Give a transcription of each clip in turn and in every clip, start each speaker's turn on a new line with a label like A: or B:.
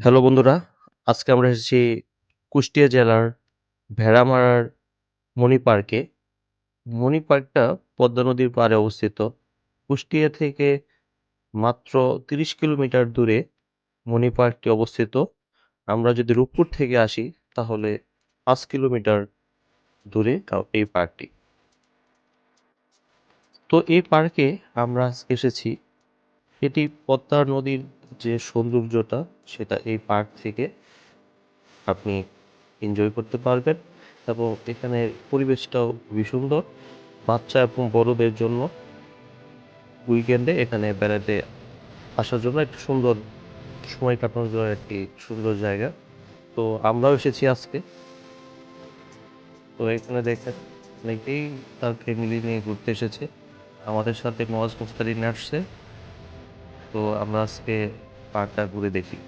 A: Hello বন্ধুরা, আজকে আমরা এসেছি কুষ্টিয়া জেলার ভেড়ামারার মণি পার্কে। মণি পার্কটা পদ্মা নদীর পাড়ে অবস্থিত। কুষ্টিয়া থেকে মাত্র ৩০ কিলোমিটার দূরে মণি পার্কটি অবস্থিত। আমরা যদি রূপপুর থেকে আসি তাহলে পাঁচ কিলোমিটার দূরে এই পার্কটি। তো এই পার্কে আমরা এসেছি এটি পদ্মা নদীর যে সৌন্দর্যটা সেটা এই পার্ক থেকে আপনি এনজয় করতে পারবেন এবং এখানের পরিবেশটাও খুবই সুন্দর। বাচ্চা এবং বড়দের জন্য উইকেন্ডে এখানে বেড়াতে আসার জন্য একটি সুন্দর সময় কাটানোর জন্য একটি সুন্দর জায়গা। তো আমরাও এসেছি আজকে। তো এখানে দেখেন অনেকেই তার ফ্যামিলি নিয়ে ঘুরতে এসেছে। আমাদের সাথে মজ মুস্তারিন আসছে। তো আমরা আজকে পার্কটা ঘুরে দেখি।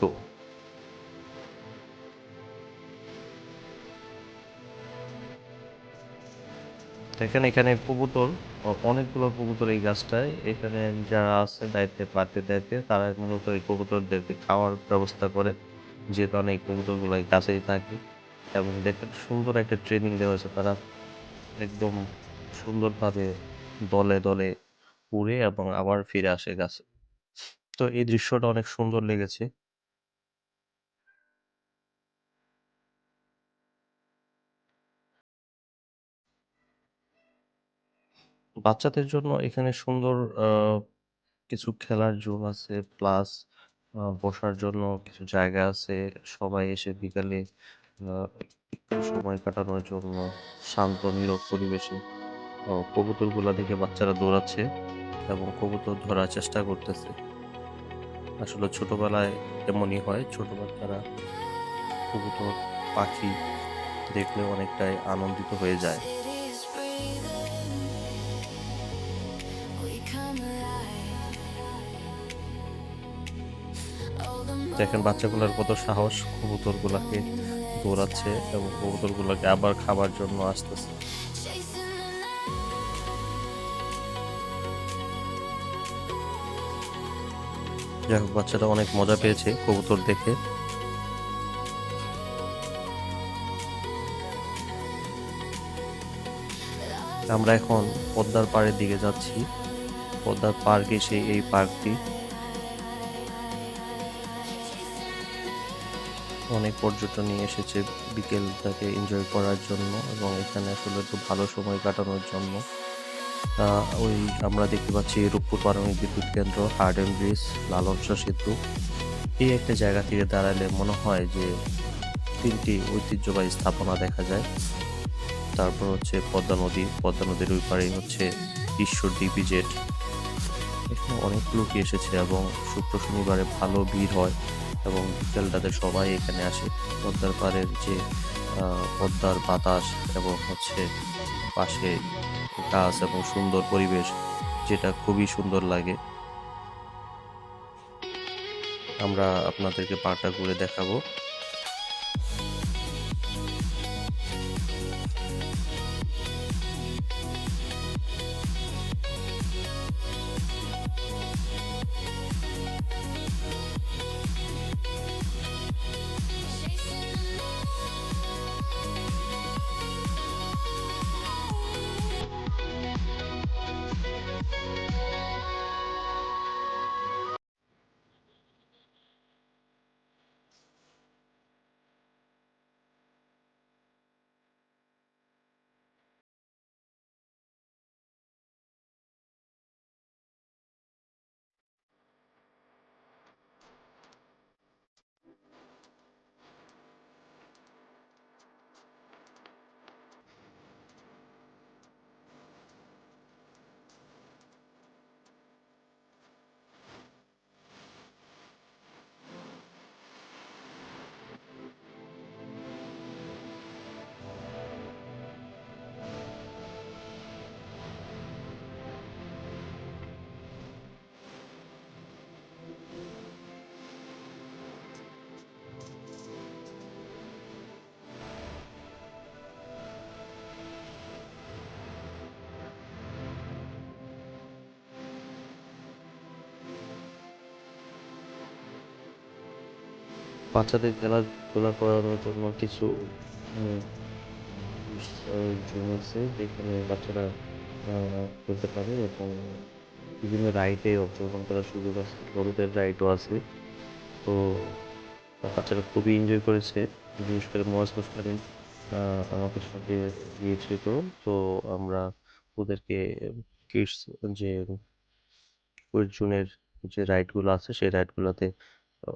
A: Go. দেখেন, এখানে কবুতর অনেকগুলো কবুতর এই গাছটায়। এখানে যারা আছে, দায়িত্বে পাতে দায়িত্বে, তারা মূলত এই কবুতরদেরকে খাওয়ার ব্যবস্থা করে। যে কারণে এই কবুতরগুলো এই গাছেই থাকে এবং দেখেন, সুন্দর একটা ট্রেনিং দেওয়া হয়েছে তারা। একদম সুন্দরভাবে দলে দলে উড়ে এবং আবার ফিরে আসে গাছে। তো এই দৃশ্যটা অনেক সুন্দর লেগেছে। বাচ্চাদের জন্য এখানে সুন্দর কিছু খেলার জোন আছে, প্লাস বসার জন্য কিছু জায়গা আছে। সবাই এসে বিকালে সময় কাটানোর জন্য শান্ত, নীরব পরিবেশে কবুতরগুলা দেখে বাচ্চারা দৌড়াচ্ছে। এবং কবুতর ধরার চেষ্টা করতেছে। আসলে ছোটবেলায় এমনই হয় ছোট বাচ্চারা কবুতর, পাখি দেখলে অনেকটাই আনন্দিত হয়ে যায়। দেখেন, বাচ্চাগুলোর কত সাহস, কবুতরগুলাকে দৌড়াচ্ছে এবং কবুতরগুলোকে আবার খাবার জন্য আসতেছে। যাই হোক বাচ্চারা অনেক মজা পেয়েছে কবুতর দেখে। আমরা এখন পদ্মার পাড়ের দিকে যাচ্ছি। পদ্মার পার্ক এসে এই পার্কটি। অনেক পর্যটনই এসেছে বিকেলটাকে এনজয় করার জন্য এবং এখানে আসলে একটু ভালো সময় কাটানোর জন্য। ওই আমরা দেখতে পাচ্ছি রূপপুর পারমাণবিক বিদ্যুৎ কেন্দ্র হার্ডেন ব্রিজ লালনসা সেতু। এই একটা জায়গা থেকে দাঁড়ালে মনে হয় যে তিনটি ঐতিহ্যবাহী স্থাপনা দেখা যায়। তারপর হচ্ছে পদ্মা নদী, পদ্মা নদীর ওই পাড়ে হচ্ছে ঈশ্বর ডিপিজেট এখানে অনেক লোকই এসেছে এবং শুক্র শনিবারে ভালো ভিড় হয় এবং বিকেলটাতে সবাই এখানে আসে। পদ্মার পাড়ের যে পদ্মার বাতাস এবং হচ্ছে পাশে গাছ এবং সুন্দর পরিবেশ যেটা খুবই সুন্দর লাগে। আমরা আপনাদেরকে পার্কটা ঘুরে দেখাবো। বাচ্চাদের খেলাধুলা করানোর জন্য কিছু জুম আছে যেখানে বাচ্চারা খেলতে পারে এবং বিভিন্ন রাইডে অংশগ্রহণ করার সুযোগ আছে, বড়দের রাইডও আছে। তো বাচ্চারা খুবই এনজয় করেছে, বিশেষ করে মহাজ মুসকারিন আমাদের সঙ্গে গিয়েছিল তো। আমরা ওদেরকে কিডস যে জুনের যে রাইডগুলো আছে, সেই রাইডগুলোতে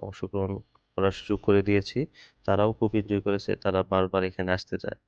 A: অংশগ্রহণ করার সুযোগ করে দিয়েছি। তারাও খুব এনজয় করেছে তারা বারবার এখানে আসতে চায়।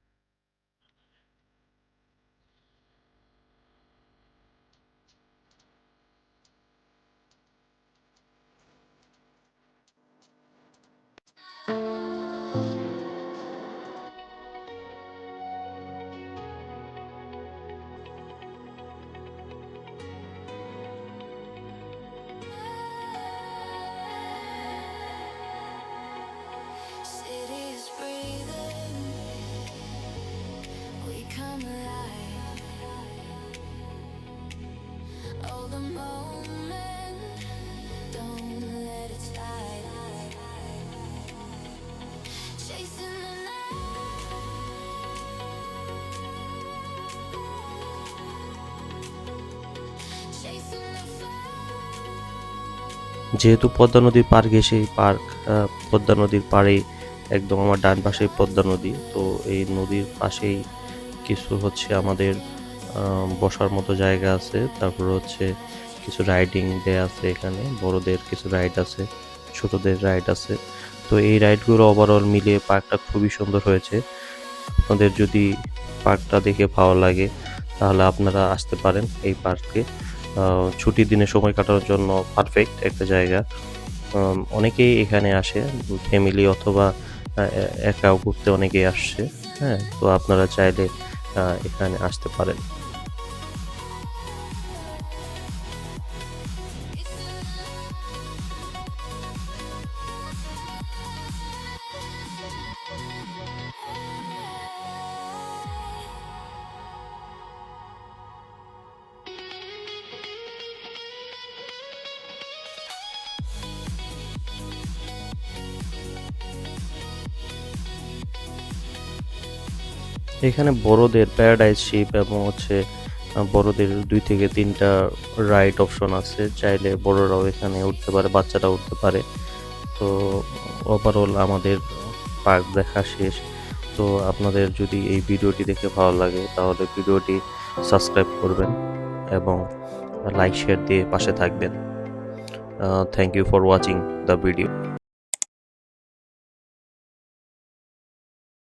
A: যেহেতু পদ্মা নদীর পার ঘেসে পার্ক পদ্মা নদীর পাড়েই একদম আমার ডান পাশে পদ্মা নদী। তো এই নদীর পাশেই কিছু হচ্ছে আমাদের বসার মতো জায়গা আছে। তারপর হচ্ছে কিছু রাইডিং দেয়া আছে এখানে। বড়দের কিছু রাইড আছে, ছোটদের রাইড আছে। তো এই রাইডগুলো ওভারঅল মিলিয়ে পার্কটা খুবই সুন্দর হয়েছে। আপনাদের যদি পার্কটা দেখে ভালো লাগে, তাহলে আপনারা আসতে পারেন এই পার্কে। ছুটির দিনে সময় কাটানোর জন্য পারফেক্ট একটা জায়গা। অনেকেই এখানে আসে ফ্যামিলি অথবা আহ, এ- একাও ঘুরতে অনেকেই আসছে হ্যাঁ? তো আপনারা চাইলে এখানে আসতে পারেন। এখানে বড়দের প্যারাডাইজ শিপ এবং হচ্ছে বড়দের দুই থেকে তিনটা রাইড অপশন আছে। চাইলে বড়রাও এখানে উঠতে পারে বাচ্চারা উঠতে পারে। তো ওভারঅল আমাদের পার্ক দেখা শেষ। তো আপনাদের যদি এই ভিডিওটি দেখে ভালো লাগে, তাহলে ভিডিওটি সাবস্ক্রাইব করবেন এবং লাইক শেয়ার দিয়ে পাশে থাকবেন। Thank you for watching the video